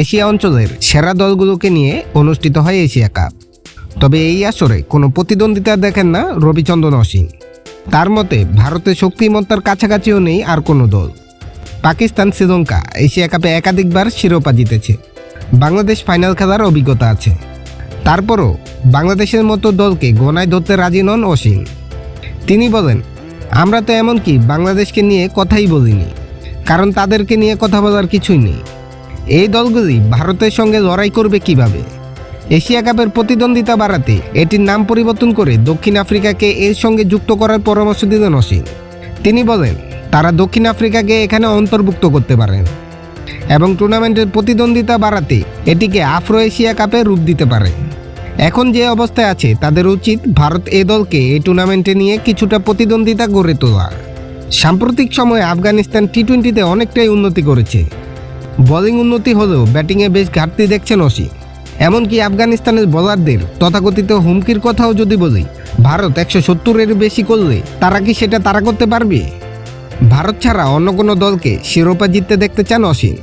Asia অঞ্চলের সেরা দলগুলোকে নিয়ে অনুষ্ঠিত হয় এশিয়া কাপ। তবে এই আসরে কোনো প্রতিদ্বন্দ্বিতা দেখেন না রবিচন্দ্রন অসীম। তার মতে, ভারতের শক্তিমত্তার কাছাকাছিও নেই আর কোনো দল। পাকিস্তান, শ্রীলঙ্কা এশিয়া কাপে একাধিকবার শিরোপা জিতেছে। বাংলাদেশ ফাইনাল খেলার অভিজ্ঞতা আছে। তারপরও বাংলাদেশের মতো দলকে গোনায় ধরতে রাজি নন অসীম। তিনি বলেন, আমরা তো এমনকি বাংলাদেশকে নিয়ে কথাই বলিনি, কারণ তাদেরকে নিয়ে কথা বলার কিছুই নেই। এই দলগুলি ভারতের সঙ্গে লড়াই করবে কীভাবে? এশিয়া কাপের প্রতিদ্বন্দ্বিতা বাড়াতে এটির নাম পরিবর্তন করে দক্ষিণ আফ্রিকাকে এর সঙ্গে যুক্ত করার পরামর্শ দিলেন অসীম। তিনি বলেন, তারা দক্ষিণ আফ্রিকাকে এখানে অন্তর্ভুক্ত করতে পারেন এবং টুর্নামেন্টের প্রতিদ্বন্দ্বিতা বাড়াতে এটিকে আফ্রো এশিয়া কাপে রূপ দিতে পারে। এখন যে অবস্থায় আছে, তাদের উচিত ভারত এ দলকে এই টুর্নামেন্টে নিয়ে কিছুটা প্রতিদ্বন্দ্বিতা গড়ে তোলা সাম্প্রতিক সময়ে আফগানিস্তান টি টোয়েন্টিতে অনেকটাই উন্নতি করেছে। বোলিং উন্নতি হলেও ব্যাটিংয়ে বেশ ঘাটতি দেখছেন অসি এমনকি আফগানিস্তানের বোলারদের তথাকথিত হুমকির কথাও যদি বলি, ভারত একশো সত্তরের বেশি করলে তারা কি সেটা তারা করতে পারবে? ভারত ছাড়া অন্য কোনো দলকে শিরোপা জিততে দেখতে চান অসীম